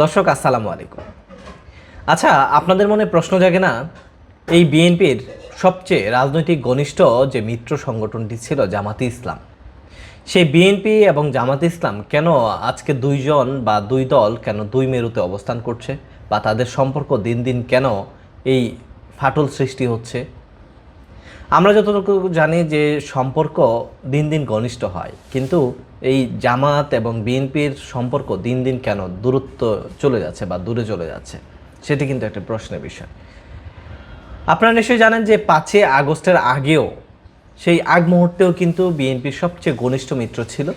দর্শক, আসসালামু আলাইকুম। আচ্ছা আপনাদের মনে প্রশ্ন জাগে না? এই বিএনপির সবচেয়ে রাজনৈতিক ঘনিষ্ঠ যে মিত্র সংগঠনটি ছিল জামাতে ইসলাম, সেই বিএনপি এবং জামাতে ইসলাম কেন আজকে দুইজন বা দুই দল কেন দুই মেরুতে অবস্থান করছে বা তাদের সম্পর্ক দিন দিন কেন এই ফাটল সৃষ্টি হচ্ছে? আমরা যতটুকু জানি যে সম্পর্ক দিন দিন ঘনিষ্ঠ হয়, কিন্তু এই জামাত এবং বিএনপির সম্পর্ক দিন দিন কেন দূরত্ব চলে যাচ্ছে বা দূরে চলে যাচ্ছে, সেটি কিন্তু একটা প্রশ্নের বিষয়। আপনারা নিশ্চয়ই জানেন যে পাঁচই আগস্টের আগেও সেই আগ মুহূর্তেও কিন্তু বিএনপির সবচেয়ে ঘনিষ্ঠ মিত্র ছিল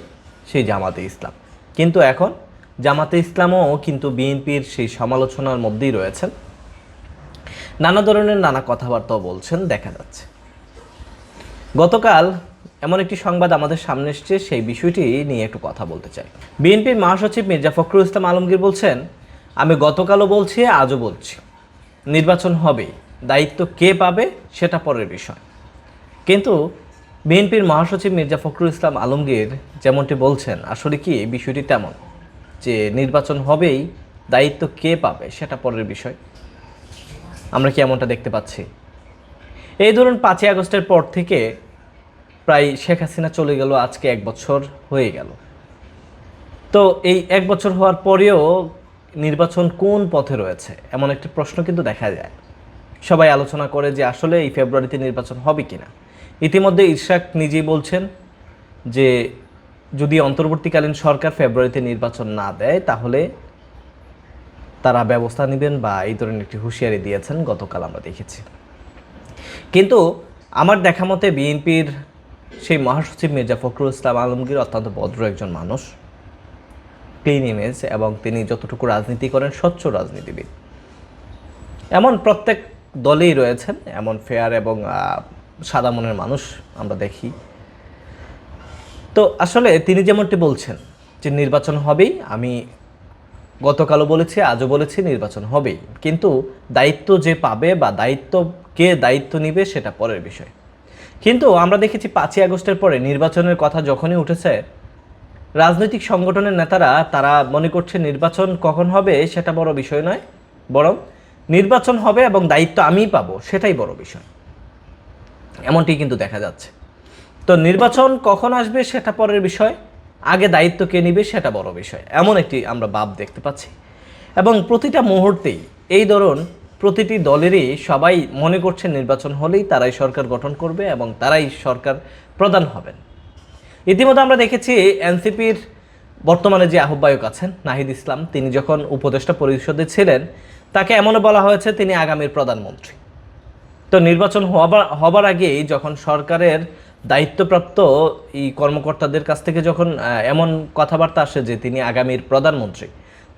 সেই জামাতে ইসলাম। কিন্তু এখন জামাতে ইসলামও কিন্তু বিএনপির সেই সমালোচনার মধ্যেই রয়েছেন। নানা ধরনের নানা কথাবার্তাও বলছেন, দেখা যাচ্ছে। গতকাল এমন একটি সংবাদ আমাদের সামনে এসছে, সেই বিষয়টি নিয়ে একটু কথা বলতে চাই। বিএনপির মহাসচিব মির্জা ফখরুল ইসলাম আলমগীর বলছেন, আমি গতকালও বলছি, আজও বলছি। নির্বাচন হবে দায়িত্ব কে পাবে সেটা পরের বিষয়। কিন্তু বিএনপির মহাসচিব মির্জা ফখরুল ইসলাম আলমগীর যেমনটি বলছেন, আসলে কি এই বিষয়টি তেমন যে নির্বাচন হবেই, দায়িত্ব কে পাবে সেটা পরের বিষয়? আমরা কি এমনটা দেখতে পাচ্ছি? এই ধরুন পাঁচই আগস্টের পর থেকে প্রায় শেখ হাসিনা চলে গেল, আজকে এক বছর হয়ে গেল। তো এই এক বছর হওয়ার পরেও নির্বাচন কোন পথে রয়েছে, এমন একটি প্রশ্ন কিন্তু দেখা যায়। সবাই আলোচনা করে যে আসলে এই ফেব্রুয়ারিতে নির্বাচন হবে কিনা। ইতিমধ্যে ইরশাক নিজেই বলছেন যে যদি অন্তর্বর্তীকালীন সরকার ফেব্রুয়ারিতে নির্বাচন না দেয়, তাহলে তারা ব্যবস্থা নেবেন বা এই ধরনের একটি হুঁশিয়ারি দিয়েছেন, গতকাল আমরা দেখেছি। কিন্তু আমার দেখা মতে বিএনপির সেই মহাসচিব মির্জা ফখরুল ইসলাম আলমগীর অত্যন্ত ভদ্র একজন মানুষ। ক্লিন ইমেজ এবং তিনি যতটুকু রাজনীতি করেন স্বচ্ছ রাজনীতিবিদ। এমন প্রত্যেক দলেই রয়েছেন, এমন ফেয়ার এবং সাদা মনের মানুষ আমরা দেখি। তো আসলে তিনি যেমনটি বলছেন যে নির্বাচন হবেই, আমি গতকালও বলেছি, আজও বলেছি, নির্বাচন হবেই। কিন্তু দায়িত্ব যে পাবে বা দায়িত্ব কে দায়িত্ব নিবে সেটা পরের বিষয়। কিন্তু আমরা দেখেছি পাঁচই আগস্টের পরে নির্বাচনের কথা যখনই উঠেছে, রাজনৈতিক সংগঠনের নেতারা, তারা মনে করছে নির্বাচন কখন হবে সেটা বড় বিষয় নয়, বরং নির্বাচন হবে এবং দায়িত্ব আমিই পাবো সেটাই বড় বিষয়। এমনটি কিন্তু দেখা যাচ্ছে। তো নির্বাচন কখন আসবে সেটা পরের বিষয়, আগে দায়িত্ব কে নিবে সেটা বড় বিষয়, এমন একটি আমরা ভাব দেখতে পাচ্ছি। এবং প্রতিটা মুহূর্তেই এই ধরুন প্রতিটি দলেরই সবাই মনে করছে নির্বাচন হলেই তারাই সরকার গঠন করবে এবং তারাই সরকার প্রধান হবেন। ইতিমধ্যে আমরা দেখেছি এনসিপির বর্তমানে যে আহ্বায়ক আছেন নাহিদ ইসলাম, তিনি যখন উপদেষ্টা পরিষদে ছিলেন, তাকে এমনও বলা হয়েছে তিনি আগামীর প্রধানমন্ত্রী। তো নির্বাচন হবার হবার আগেই যখন সরকারের দায়িত্বপ্রাপ্ত এই কর্মকর্তাদের কাছ থেকে যখন এমন কথাবার্তা আসে যে তিনি আগামীর প্রধানমন্ত্রী,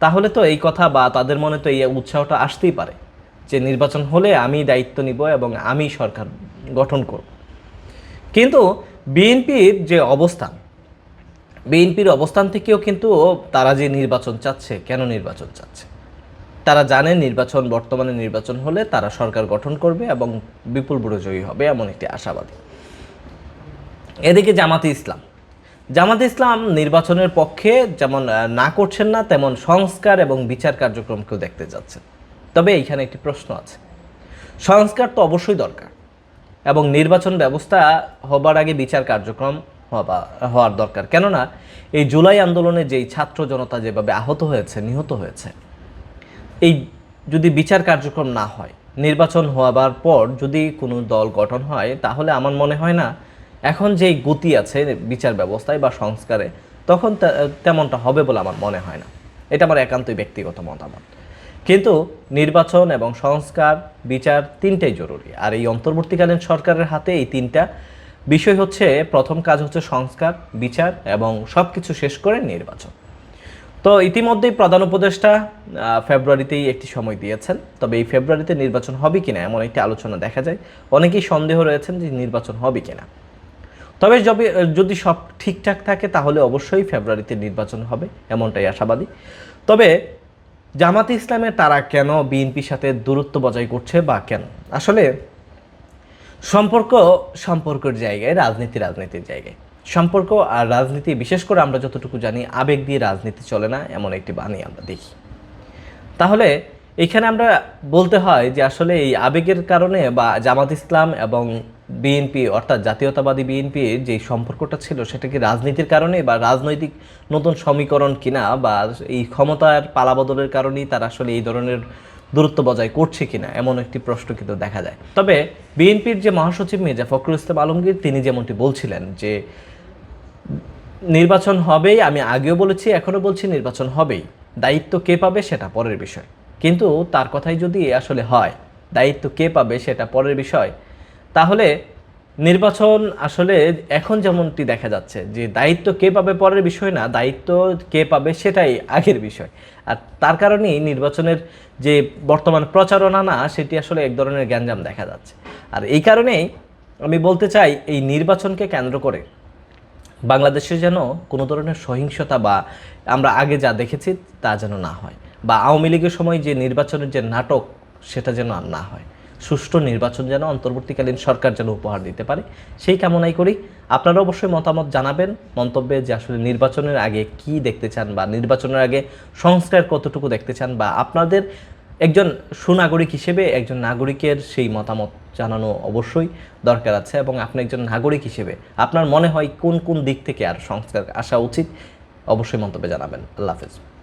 তাহলে তো এই কথা বা তাদের মনে তো এই উৎসাহটা আসতেই পারে। যে নির্বাচন হলে আমি দায়িত্ব নিব এবং আমি সরকার গঠন করব। কিন্তু বিএনপির যে অবস্থান, বিএনপির অবস্থান থেকেও কিন্তু তারা যে নির্বাচন চাচ্ছে, কেন নির্বাচন চাচ্ছে? তারা জানে নির্বাচন, বর্তমানে নির্বাচন হলে তারা সরকার গঠন করবে এবং বিপুল বুড়ো জয়ী হবে এমন একটি আশাবাদী। এদিকে জামাতে ইসলাম। জামাতে ইসলাম নির্বাচনের পক্ষে যেমন না করছেন না, তেমন সংস্কার এবং বিচার কার্যক্রমকেও দেখতে যাচ্ছেন। তবে এইখানে একটি প্রশ্ন আছে। সংস্কার তো অবশ্যই দরকার এবং নির্বাচন ব্যবস্থা হবার আগে বিচার কার্যক্রম হওয়া হওয়ার দরকার। কেননা এই জুলাই আন্দোলনে যেই ছাত্র জনতা যেভাবে আহত হয়েছে, নিহত হয়েছে, এই যদি বিচার কার্যক্রম না হয়, নির্বাচন হওয়ার পর যদি কোনো দল গঠন হয়, তাহলে আমার মনে হয় না এখন যেই গতি আছে বিচার ব্যবস্থায় বা সংস্কারে, তখন তেমনটা হবে বলে আমার মনে হয় না। এটা আমার একান্তই ব্যক্তিগত মতামত। কিন্তু নির্বাচন এবং সংস্কার, বিচার তিনটাই জরুরি। আর এই অন্তর্বর্তীকালীন সরকারের হাতে এই তিনটা। বিষয় হচ্ছে, প্রথম কাজ হচ্ছে সংস্কার, বিচার এবং সব কিছু শেষ করে নির্বাচন। তো ইতিমধ্যেই প্রধান উপদেষ্টা ফেব্রুয়ারিতেই একটি সময় দিয়েছেন। তবে এই ফেব্রুয়ারিতে নির্বাচন হবে কিনা এমন একটি আলোচনা দেখা যায়। অনেকেই সন্দেহ রয়েছেন যে নির্বাচন হবে কিনা। তবে যদি সব ঠিকঠাক থাকে, তাহলে অবশ্যই ফেব্রুয়ারিতে নির্বাচন হবে, এমনটাই আশাবাদী। তবে জামাতে ইসলামের তারা কেন বিএনপির সাথে দূরত্ব বজায় করছে বা কেন? আসলে সম্পর্ক সম্পর্কের জায়গায়, রাজনীতি রাজনীতির জায়গায়। সম্পর্ক আর রাজনীতি, বিশেষ করে আমরা যতটুকু জানি, আবেগ দিয়ে রাজনীতি চলে না, এমন একটি বাণী আমরা দেখি। তাহলে এখানে আমরা বলতে হয় যে আসলে এই আবেগের কারণে বা জামাত ইসলাম এবং বিএনপি অর্থাৎ জাতীয়তাবাদী বিএনপির যে সম্পর্কটা ছিল, সেটা কি রাজনীতির কারণে বা রাজনৈতিক নতুন সমীকরণ কিনা বা এই ক্ষমতার পালাবদলের কারণেই তারা আসলে এই ধরনের দূরত্ব বজায় করছে কিনা, এমন একটি প্রশ্ন কিন্তু দেখা যায়। তবে বিএনপির যে মহাসচিব মির্জা ফখরুল ইসলাম আলমগীর, তিনি যেমনটি বলছিলেন যে, নির্বাচন হবেই, আমি আগেও বলেছি, এখনও বলছি, নির্বাচন হবেই। দায়িত্ব কে পাবে সেটা পরের বিষয়। কিন্তু তার কথাই যদি আসলে হয়, দায়িত্ব কে পাবে সেটা পরের বিষয় তাহলে নির্বাচন আসলে এখন যেমনটি দেখা যাচ্ছে, যে দায়িত্ব কে পাবে পরের বিষয় না, দায়িত্ব কে পাবে সেটাই আগের বিষয়। আর তার কারণেই নির্বাচনের যে বর্তমান প্রচারণা না, সেটি আসলে এক ধরনের গ্যাঞ্জাম দেখা যাচ্ছে। আর এই কারণেই আমি বলতে চাই, এই নির্বাচনকে কেন্দ্র করে বাংলাদেশে যেন কোনো ধরনের সহিংসতা বা আমরা আগে যা দেখেছি তা যেন না হয়, বা আওয়ামী লীগের সময় যে নির্বাচনের যে নাটক, সেটা যেন না হয়। সুষ্ঠু নির্বাচন যেন অন্তর্বর্তীকালীন সরকার যেন উপহার দিতে পারে, সেই কামনাই করি। আপনারা অবশ্যই মতামত জানাবেন, মন্তব্যে যে আসলে নির্বাচনের আগে কি দেখতে চান বা নির্বাচনের আগে সংস্কার কতটুকু দেখতে চান বা আপনাদের একজন সুনাগরিক হিসেবে একজন নাগরিকের সেই মতামত জানানো অবশ্যই দরকার আছে এবং আপনি একজন নাগরিক হিসেবে আপনার মনে হয় কোন কোন দিক থেকে আর সংস্কার আসা উচিত, অবশ্যই মন্তব্যে জানাবেন। আল্লাহ হাফেজ।